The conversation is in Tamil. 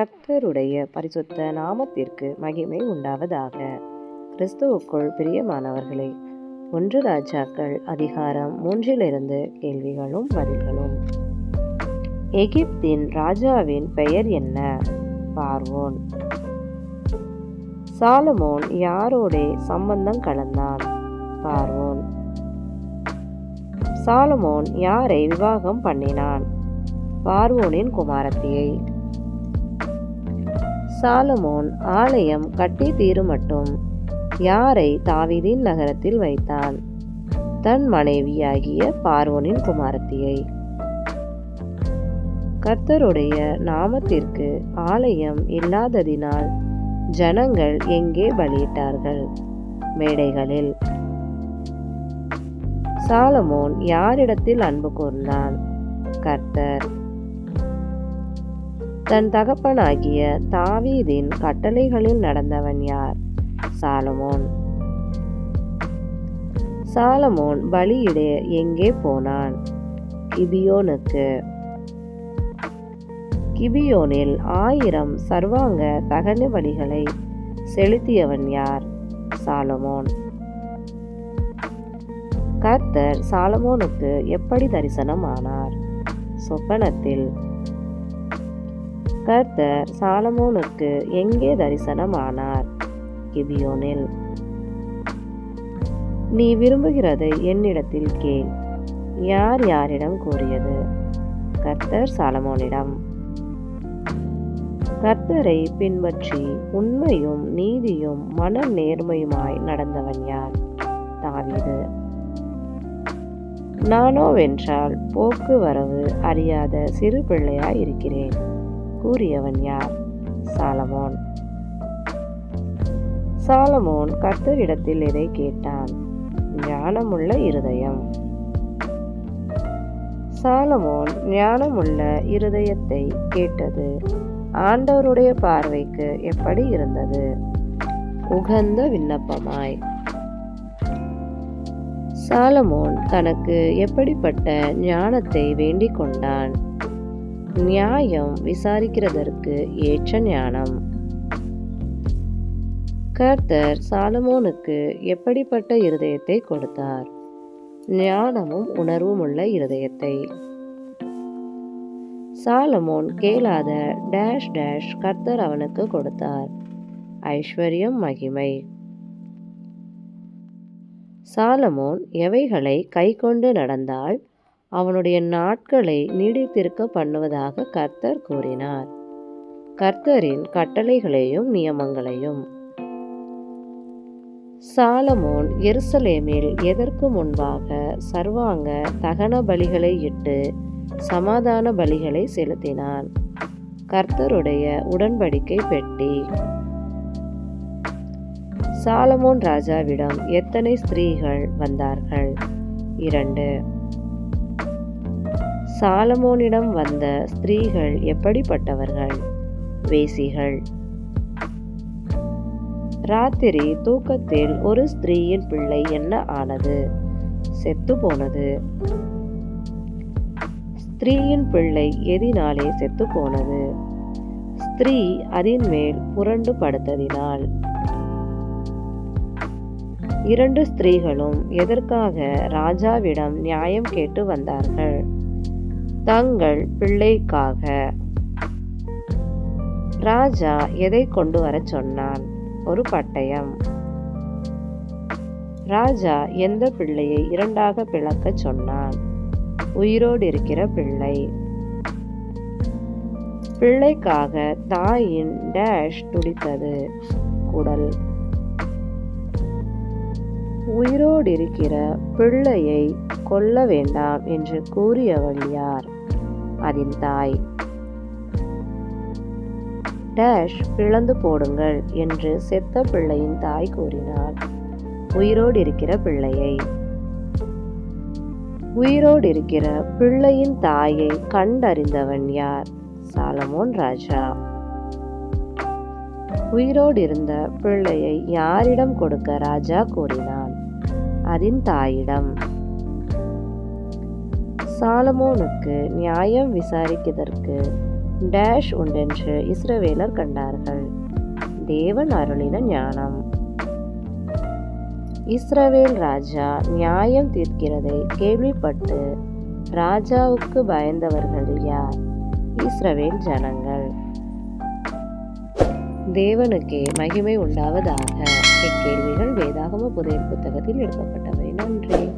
கர்த்தருடைய பரிசுத்த நாமத்திற்கு மகிமை உண்டாவதாக. கிறிஸ்துவுக்குள் பிரியமானவர்களே ஒன்று ராஜாக்கள் அதிகாரம் மூன்றிலிருந்து கேள்விகளும் பதில்களும். எகிப்தின் ராஜாவின் பெயர் என்ன? பார்வோன். சாலமோன் யாரோடே சம்பந்தம் கலந்தான்? பார்வோன். சாலமோன் யாரை விவாகம் பண்ணினான்? பார்வோனின் குமாரத்தியை. சாலமோன் ஆலயம் கட்டி தீருமட்டும் யாரை தாவிதின் நகரத்தில் வைத்தான்? தன் மனைவியாகிய பார்வோனின் குமாரத்தியை. கர்த்தருடைய நாமத்திற்கு ஆலயம் இல்லாததினால் ஜனங்கள் எங்கே பலியிட்டார்கள்? மேடைகளில். சாலமோன் யாரிடத்தில் அன்பு கூர்ந்தான்? கர்த்தர். தன் தகப்பனாகிய தாவீதின் கட்டளைகளில் நடந்தவன் யார்? சாலமோன். சாலமோன் பலியிட எங்கே போனான்? கிபியோனுக்கு. கிபியோனில் ஆயிரம் சர்வாங்க தகன பலிகளை செலுத்தியவன் யார்? சாலமோன். கர்த்தர் சாலமோனுக்கு எப்படி தரிசனம் ஆனார் சொப்பனத்தில் கர்த்தர் சாலமோனுக்கு எங்கே தரிசனம் ஆனார் கிபியோனில். நீ விரும்புகிறதை என்னிடத்தில் கேள். யார் யாரிடம் கூறியது? கர்த்தர் சாலமோனிடம். கர்த்தரை பின்பற்றி உண்மையும் நீதியும் மன நேர்மையுமாய் நடந்தவன் யார்? தாவீது. நானோவென்றால் போக்குவரவு அறியாத சிறு பிள்ளையாய் இருக்கிறேன் கூறியவன் யார்? சாலமோன். சாலமோன் கர்த்தரிடத்தில் இதை கேட்டான்? ஞானமுள்ள இருதயம். சாலமோன் ஞானமுள்ள இருதயத்தை கேட்டது ஆண்டவருடைய பார்வைக்கு எப்படி இருந்தது? உகந்த விண்ணப்பமாய். சாலமோன் தனக்கு எப்படிப்பட்ட ஞானத்தை வேண்டிக் கொண்டான்? நியாயம் விசாரிக்கிறதற்கு ஏற்ற ஞானம். கர்த்தர் சாலமோனுக்கு எப்படிப்பட்ட இருதயத்தை கொடுத்தார்? ஞானமும் உணர்வும் உள்ள இருதயத்தை. சாலமோன் கேளாத டேஷ் டேஷ் கர்த்தர் அவனுக்கு கொடுத்தார். ஐஸ்வர்யம் மகிமை. சாலமோன் எவைகளை கை கொண்டு நடந்தால் அவனுடைய நாட்களை நீடித்திருக்க பண்ணுவதாக கர்த்தர் கூறினார். கர்த்தரின் கட்டளைகளையும் நியமங்களையும். சாலமோன் எருசலேமில் எதற்கு முன்பாக சர்வாங்க தகன பலிகளை இட்டு சமாதான பலிகளை செலுத்தினான். கர்த்தருடைய உடன்படிக்கை பெட்டி. சாலமோன் ராஜாவிடம் எத்தனை ஸ்திரீகள் வந்தார்கள்? இரண்டு. சாலமோனிடம் வந்த ஸ்திரீகள் எப்படிப்பட்டவர்கள்? வேசிகள். ராத்திரி தூக்கத்தில் ஒரு ஸ்திரீயின் பிள்ளை என்ன ஆனது? செத்து போனது. ஸ்திரீயின் பிள்ளை எதினாலே செத்து போனது. ஸ்திரீ அதன் மேல் புரண்டு படுத்ததினால். இரண்டு ஸ்திரீகளும் எதற்காக ராஜாவிடம் நியாயம் கேட்டு வந்தார்கள்? தங்கள் பிள்ளைக்காக. ராஜா எதை கொண்டு வர சொன்னான்? ஒரு பட்டயம். ராஜா எந்த பிள்ளையை இரண்டாக பிளக்க சொன்னான்? உயிரோடு இருக்கிற பிள்ளை. பிள்ளைக்காக தாயின் டேஷ் துடித்தது. குடல். உயிரோடு இருக்கிற பிள்ளையை கொல்ல வேண்டாம் என்று கூறியவள் யார்? அதன் தாய். டேஷ் பிளந்து போடுங்கள் என்று செத்த பிள்ளையின் தாய் கூறினார் உயிரோடு இருக்கிற பிள்ளையை. உயிரோடு இருக்கிற பிள்ளையின் தாயை கண்டறிந்தவன் யார்? சாலமோன் ராஜா. உயிரோடு இருந்த பிள்ளையை யாரிடம் கொடுக்க ராஜா கூறினான்? அதன் தாயிடம். சாலமோனுக்கு நியாயம் விசாரிக்கதற்கு டேஷ் உண்டென்று இஸ்ரவேலர் கண்டார்கள். தேவன் அருளின ஞானம். இஸ்ரவேல் ராஜா நியாயம் தீர்க்கிறதை கேள்விப்பட்டு ராஜாவுக்கு பயந்தவர்கள் யார்? இஸ்ரவேல் ஜனங்கள். தேவனுக்கே மகிமை உண்டாவதாக இக்கேள்விகள் வேதாகம புதிய புத்தகத்தில் எடுக்கப்பட்டவை நன்றி.